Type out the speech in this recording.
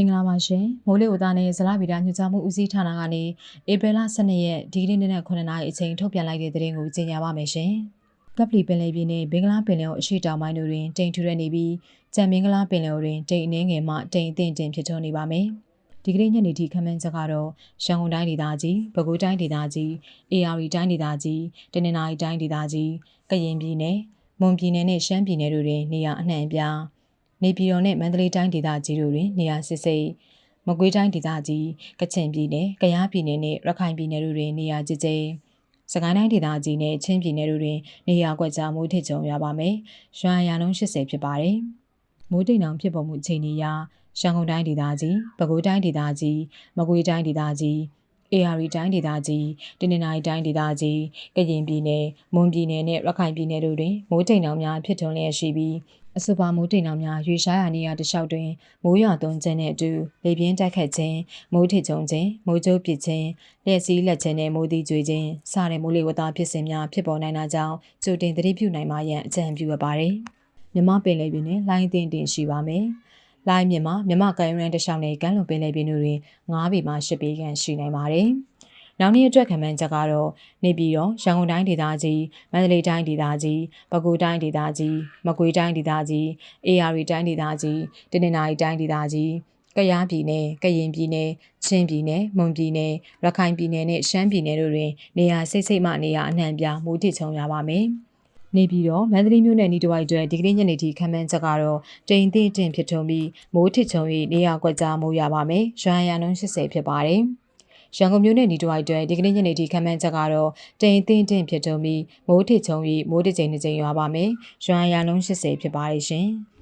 င်္ဂလာပါရှင်မိုးလေဝသနဲ့ဇလဗီဒညွှန်ကြားမှုဦးစီးဌာနကနေဧပြီလ12ရက်ဒီကနေ့နေ့နဲ့9နာရီအချိန်ထုတ်ပြန်လိုက်တဲ့သတင်းကိုကြေညာပါမယ်ရှင်ကပလီပင်လယ်ပြင်နဲ့ဘင်္ဂလားပင်လယ်အော်အရှေ့တောင်ပိုင်းတို့တွင်တိမ်ထူရနေပြီးကြံမင်္ဂလာပင်လယ်အော်တွင်တိမ်အနှင်းငယ်မှတိမ်အထင်တင်ဖြစ်ထွန်းနေပါမယ်ဒီကနေ့ညနေထိခန့်မှန်းချက်ကတော့ရန်ကုန်တိုင်းဒေသကြီး၊ပဲခူးတိုင်းဒေသကြီး၊အေရီတိုင်းဒေသကြီး၊တနင်္သာရီတိုင်းဒေသကြီး၊ကရင်ပြည်နယ်၊မွန်ပြည်နယ်နဲ့ရှမ်းပြည်နယ်တို့တွင်နေရာအနှံ့အပြား နေပြည်တော်နဲ့မန္တလေးတိုင်းဒေသကြီးတို့တွင်နေရာစစ်စိတ်မကွေးတိုင်းဒေသကြီးကချင်ပြည်နယ်၊ကယားပြည်နယ်နဲ့ရခိုင်ပြည်နယ်တို့တွင်နေရာကျကျစကိုင်းတိုင်းဒေသကြီးနဲ့ချင်းပြည်နယ်တို့တွင်နေရာကွက်ကြားမိုးထစ်ကြုံရပါမယ်။ရွာရာလုံး80ဖြစ်ပါတယ်။မိုးတိမ်တောင်ဖြစ်ပေါ်မှုအခြေအနေအရရန်ကုန်တိုင်းဒေသကြီး၊ပဲခူးတိုင်းဒေသကြီး၊မကွေးတိုင်းဒေသကြီး၊ AR တိုင်းဒေသကြီး၊တနင်္သာရီတိုင်းဒေသကြီး၊ကရင်ပြည်နယ်၊မွန်ပြည်နယ်နဲ့ရခိုင်ပြည်နယ်တို့တွင်မိုးတိမ်တောင်များဖြစ်ထွန်းလျက်ရှိပြီး အဆိုပါမိုးတိမ်တောင်များရွေရှားရာနေရာတစ်လျှောက်တွင်မိုးရွာသွန်းခြင်းနှင့်အတူလေပြင်းတိုက်ခတ်ခြင်းမိုးထစ်ကြုံခြင်းမိုးကြိုးပစ်ခြင်းလျှက်စီးလက်ခြင်းနှင့်မိုးသီးကျွေခြင်းစတဲ့မိုးလေဝသဖြစ်စဉ်များဖြစ်ပေါ်နိုင်တာကြောင့်ကြိုတင်သတိပြုနိုင်မှရန်အကြံပြုအပ်ပါတယ်။မြမပင်လေပြင်တွင်လိုင်းအသင်းတင်ရှိပါမယ်။လိုင်းမြမမြမကံရန်တစ်လျှောက်နဲ့ကမ်းလွန်ပင်လေပြင်တို့တွင်9ပေမှ10ပေခန့်ရှိနိုင်ပါတယ်။ နောက်နေ့အတွက်ခံမှန်းချက်ကတော့နေပြည်တော်ရန်ကုန်တိုင်းဒေသကြီးမန္တလေးတိုင်းဒေသကြီးပဲခူးတိုင်းဒေသကြီးမကွေးတိုင်းဒေသကြီးအေရီတိုင်းဒေသကြီးတနင်္သာရီတိုင်းဒေသကြီးကယားပြည်နယ်ကရင်ပြည်နယ်ချင်းပြည်နယ်မွန်ပြည်နယ်ရခိုင်ပြည်နယ်နဲ့ရှမ်းပြည်နယ်တို့တွင်နေရာစိတ်စိတ်မှနေရာအနှံ့ပြားမိုးထစ်ချုံရပါမယ်။နေပြီးတော့မန္တလေးမြို့နယ်နီးတစ်ဝိုက်အတွက်ဒီကနေ့ညနေထိခံမှန်းချက်ကတော့တိမ်သိတင်ဖြစ်ထုံပြီးမိုးထစ်ချုံ၍နေရာကွက်ကြားမိုးရပါမယ်။ရွာရန်နှုန်း80ဖြစ်ပါတယ်။ ရန်ကုန်မြို့နယ်နီးတစ်ဝိုက်အတွက်ဒီကနေ့ညနေထိခံမှန်းချက်ကတော့တိမ်သိတင်တင်ဖြစ်ထုံပြီးမိုးထစ်ချုံ၍မိုးတစ်ကြိမ်တစ်ကြိမ်ရွာပါမယ်။ရွာရန်နှုန်း80ဖြစ်ပါတယ်ရှင်။